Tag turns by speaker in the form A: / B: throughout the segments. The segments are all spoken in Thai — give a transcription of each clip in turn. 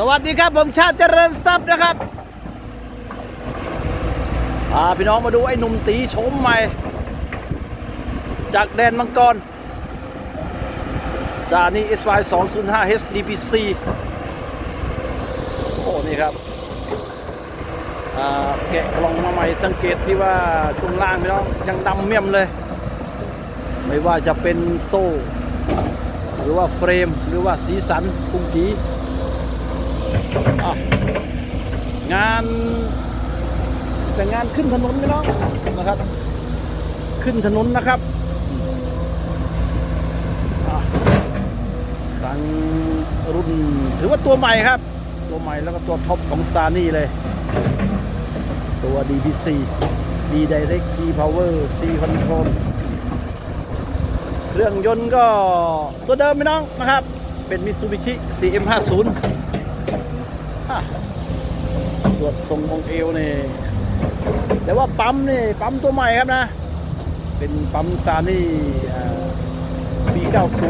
A: สวัสดีครับผมชาติเจริญทรัพย์นะครับพาพี่น้องมาดูไอ้หนุ่มตีโฉมใหม่ จากแดนมังกรซานี SY 205 HDPC โอ้ นี่ครับแกะกล่องมาใหม่สังเกตที่ว่าช่วงล่างพี่น้องยังดำเมี่ยมเลย ไม่ว่าจะเป็นโซ่ หรือว่าเฟรมหรือว่าสีสันปุ้งกี งานแต่งานขึ้นถนนพี่น้องนะครับ ขึ้นถนนนะครับครั้งรุ่นถือว่าตัวใหม่ครับ ตัวใหม่แล้วก็ตัวท็อปของซานี่เลย ตัว DPC D Direct Key Power C Control เครื่องยนต์ก็ตัวเดิมพี่น้องนะครับ เป็น Mitsubishi CM50 สวดทรงองเอวนี่แต่ว่าปั๊มนี่ปั๊มตัวใหม่ครับนะ เป็นปั๊มซานี่ B90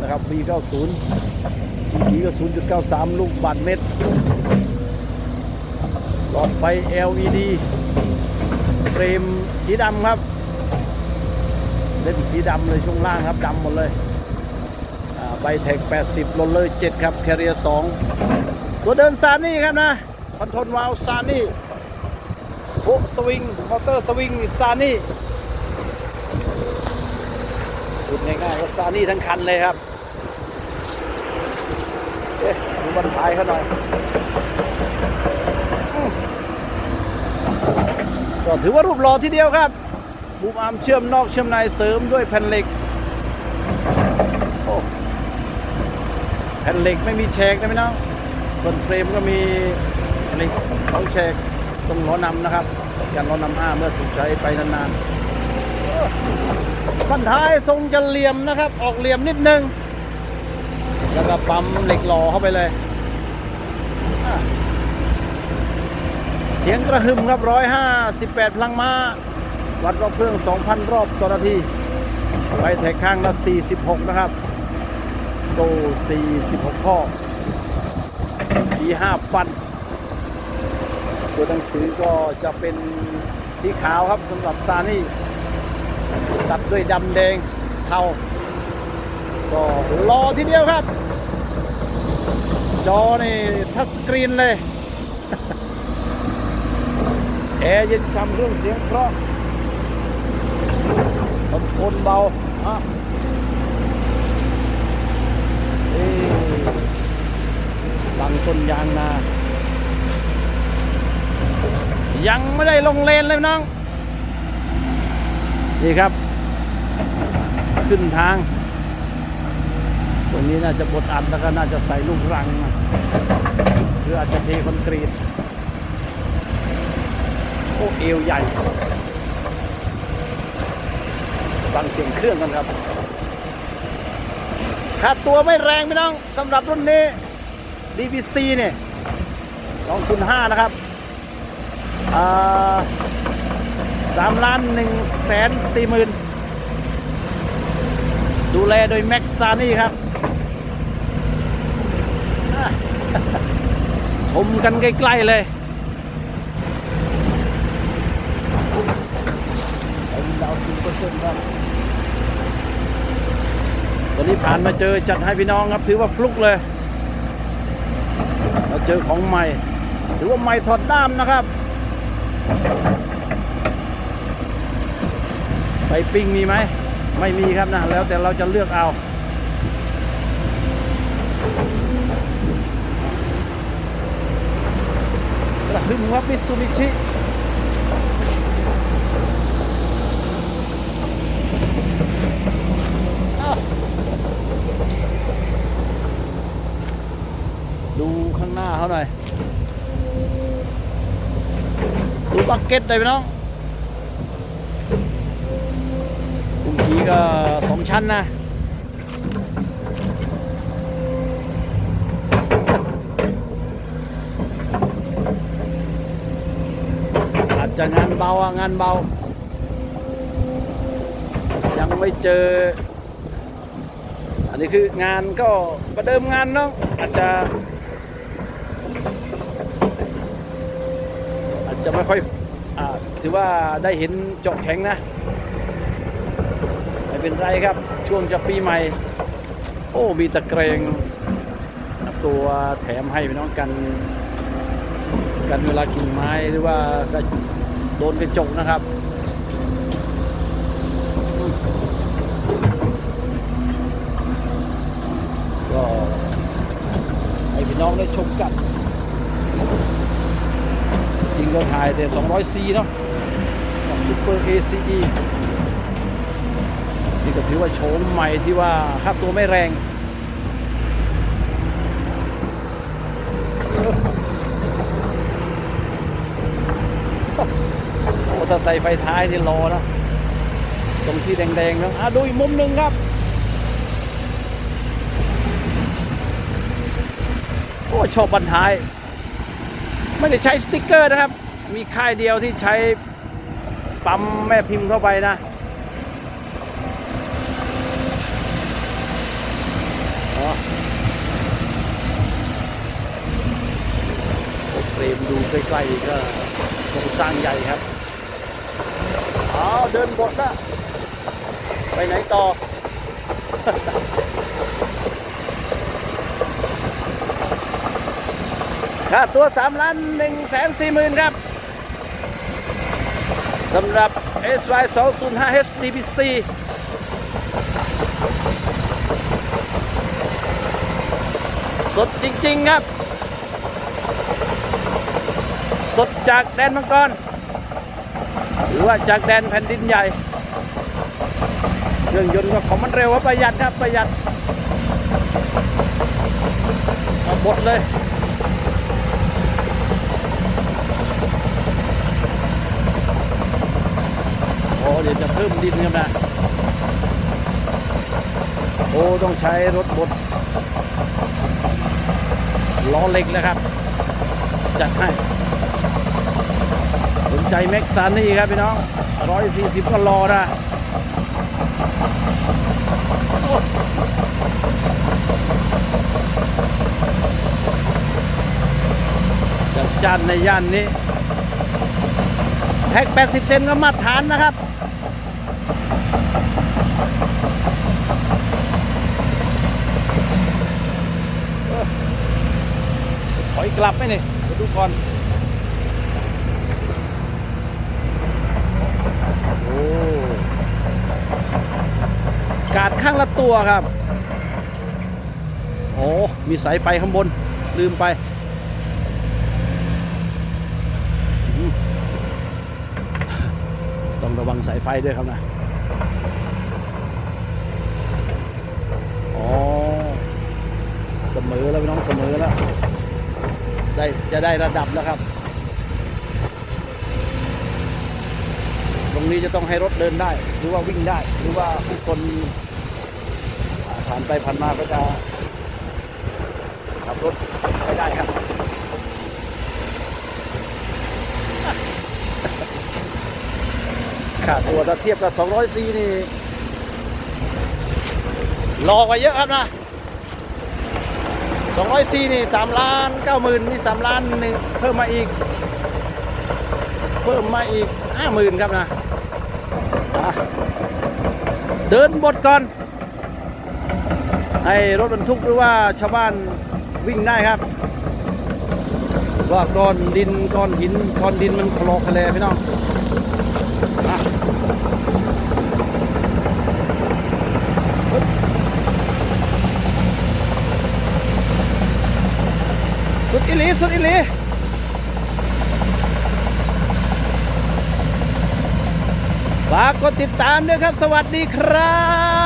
A: นะครับ B90 ทีก็0.93 ลูกบาทเมตร หลอดไฟ LED เฟรมสีดำครับ เล่นสีดำเลยช่วงล่างครับดำหมดเลยใบแท็ก 80โรลเลอร์7ครับ แคเรีย2 ตัวเดินซานี่ครับนะคอนโทรลวาลซานี่โอ้สวิงมอเตอร์สวิงซานี่พูง่ายๆว่าซานี่ทั้งคันเลยครับเอ๊ะดูบันท้ายเขาหน่อยก็ถือว่ารูปหล่อทีเดียวครับบูมอาร์มเชื่อมนอกเชื่อมในเสริมด้วยแผ่นเหล็กโอ้แผ่นเหล็กไม่มีแฉกนะพี่น้อง ส่วนเฟรมก็มีเหล็กเขาแฉกตรงล้อนำนะครับการล้อนำอ้าเมื่อถูกใช้ไปนานๆบันท้ายทรงจะเหลี่ยมนะครับ ออกเหลี่ยมนิดนึง แล้วก็ปั๊มเหล็กหล่อเข้าไปเลย เสียงกระหึ่มครับร้อยห้าสิบแปดพลังม้า วัดรอบเครื่อง2,000รอบต่อนาทีไปแท็กข้างละ46 นะครับ โซ่46ข้อ ที5ฟัน ตัวหนังสือก็จะเป็นสีขาวครับสำหรับซานี่ตัดด้วยดำแดงเทาก็รอทีเดียวครับ จอนี่ทัชสกรีนเลยแอร์เย็นช่ำเครื่องเสียงเพราะคอนโทรลเบาอะเอ๊ะ บังต้นยางนา ยังไม่ได้ลงเลนเลยน้อง นี่ครับ ขึ้นทาง ตรงนี้น่าจะบดอัดแล้วก็น่าจะใส่ลูกรังนะหรืออาจจะเทคอนกรีตโอ้เอวใหญ่ฟังเสียงเครื่องกันครับค่าตัวไม่แรงพี่น้องสำหรับรุ่นนี้ DPC เนี่ย205 นะครับสามล้านหนึ่งแสนสี่หมื่นดูแลโดยแม็กซานี่ครับ ชมกันใกล้ ๆ เลยเป็นดาวคิวเปอร์เซ็นต์ครับวันนี้ผ่านมาเจอจัดให้พี่น้องครับ ถือว่าฟลุกเลย เจอของใหม่ถือว่าใหม่ถอดด้ามนะครับ ไปปิ้งมีไหม ไม่มีครับนะ แล้วแต่เราจะเลือกเอากระหึ่มครับมิซูบิชิ ดูข้างหน้าเขาหน่อย ดูบักเก็ตได้ไหมน้องบางทีก็สองชั้นนะอาจจะงานเบาอะงานเบา ยังไม่เจอ อันนี้คืองานก็ประเดิมงานเนาะอาจจะ จะไม่ค่อยอถือว่าได้เห็นเจาะแข็งนะไม่เป็นไรครับช่วงจะปีใหม่ โอ้มีตะเกรงตัวแถมให้พี่น้องกันกันเวลากิ่งไม้หรือว่าโดนกระจกนะครับก็ให้พี่น้องได้ชมกัน ริงก็ถ่ายแต่ 200C เนาะกับซุปเปอร์ ACE นี่ก็ถือว่าโฉมใหม่ที่ว่าค่าตัวไม่แรงมอเตอร์ไซค์ไฟท้ายนี่รอนะตรงที่แดงๆนะอะดูอีกมุมหนึ่งครับโอ้ชอบบันท้าย ไม่ได้ใช้สติกเกอร์นะครับ มีค่ายเดียวที่ใช้ปั๊มแม่พิมพ์เข้าไปนะอ๋อเฟรมดูใกล้ๆก็โครงสร้างใหญ่ครับอ๋อเดินบดละไปไหนต่อ ค่าตัว3ล้าน1แสน4หมื่นครับสำหรับ SY 2 0 5 HDBC สดจริง ๆ ครับ สดจากแดนมังกร หรือว่าจากแดนแผ่นดินใหญ่เครื่องยนต์ก็ของมันเร็วว่าประหยัดครับประหยัดเอาหมดเลย เดี๋ยวจะเพิ่มดินครับนะโอ้ต้องใช้รถบดล้อเล็กนะครับ จัดให้สนใจแม็กซานี่ครับพี่น้อง140ก็รอนะจัดจานในย่านนี้แท็ก80 เซนก็มาตรฐานนะครับ อยกลับไหมนี่มาดูก่อน โอ้กาดข้างละตัวครับ โอ้ มีสายไฟข้างบน ลืมไปต้องระวังสายไฟด้วยครับนะอ๋อเสมอแล้วพี่น้องเสมอแล้ว ได้จะได้ระดับแล้วครับ ตรงนี้จะต้องให้รถเดินได้ หรือว่าวิ่งได้ หรือว่าผู้คนผ่านไปผ่านมาก็จะขับรถไปได้ครับค่าตัวถ้าเทียบกับ200ซีนี่รอกว่าเยอะครับนะ 200ซีนี่3ล้าน9หมื่นนี่3ล้านหนึ่งเพิ่มมาอีก เพิ่มมาอีก5หมื่นครับนะเดินบทก่อน ให้รถบรรทุกหรือว่าชาวบ้านวิ่งได้ครับ ว่าก้อนดินก้อนหินก้อนดินมันคลอคแลพี่น้อง สุดอิลีสุดอิลีฝากกดติดตามด้วยครับ สวัสดีครับ